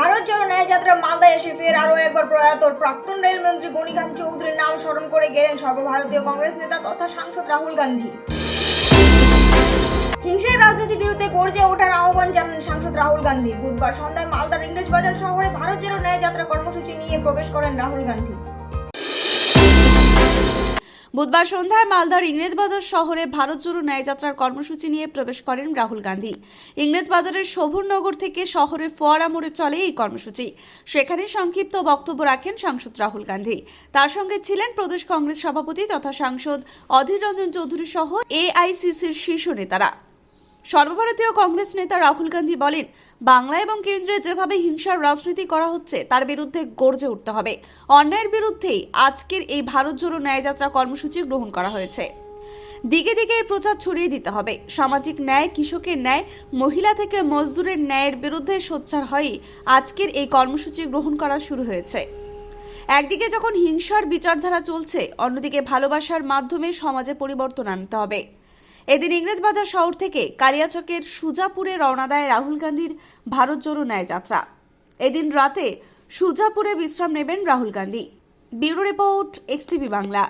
ভারত জোড়ো ন্যায়যাত্রা মালদায় এসে ফের আরও একবার প্রয়াত প্রাক্তন রেলমন্ত্রী গণিকান চৌধুরীর নাম স্মরণ করে গেলেন সর্বভারতীয় কংগ্রেস নেতা তথা সাংসদ রাহুল গান্ধী। হিংসার রাজনীতির বিরুদ্ধে গর্জে ওঠার আহ্বান জানান সাংসদ রাহুল গান্ধী। বুধবার সন্ধ্যায় মালদার ইংরেজ বাজার শহরে ভারত জোড়ো ন্যায় যাত্রা কর্মসূচি নিয়ে প্রবেশ করেন রাহুল গান্ধী। বুধবার সন্ধ্যায় মালদার ইংরেজবাজার শহরে ভারত জোড়ো ন্যায়যাত্রার কর্মসূচি নিয়ে প্রবেশ করেন রাহুল গান্ধী। ইংরেজবাজারের শোভননগর থেকে শহরের ফোয়ারা মোড়ে চলে এই কর্মসূচি। সেখানে সংক্ষিপ্ত বক্তব্য রাখেন সাংসদ রাহুল গান্ধী। তার সঙ্গে ছিলেন প্রদেশ কংগ্রেস সভাপতি তথা সাংসদ অধীর রঞ্জন চৌধুরী সহ এআইসিসির শীর্ষ নেতারা। সর্বভারতীয় কংগ্রেস নেতা রাহুল গান্ধী বলেন, বাংলা এবং কেন্দ্রে যেভাবে হিংসার রাজনীতি করা হচ্ছে, তার বিরুদ্ধে গর্জে উঠতে হবে। অন্যায়ের বিরুদ্ধেই আজকের এই ভারত জোড়ো ন্যায়যাত্রা কর্মসূচি গ্রহণ করা হয়েছে। দিকে দিকে এই প্রচার ছড়িয়ে দিতে হবে। সামাজিক ন্যায়, কৃষকের ন্যায়, মহিলা থেকে মজদুরের ন্যায়ের বিরুদ্ধে সোচ্চার হয়েই আজকের এই কর্মসূচি গ্রহণ করা শুরু হয়েছে। একদিকে যখন হিংসার বিচারধারা চলছে, অন্যদিকে ভালোবাসার মাধ্যমে সমাজে পরিবর্তন আনতে হবে। এদিন ইংরেজবাজার শহর থেকে কালিয়াচকের সুজাপুরে রওনা দেয় রাহুল গান্ধীর ভারত জোড়ো ন্যায় যাত্রা। এদিন রাতে সুজাপুরে বিশ্রাম নেবেন Rahul Gandhi. Bureau report XTV Bangla.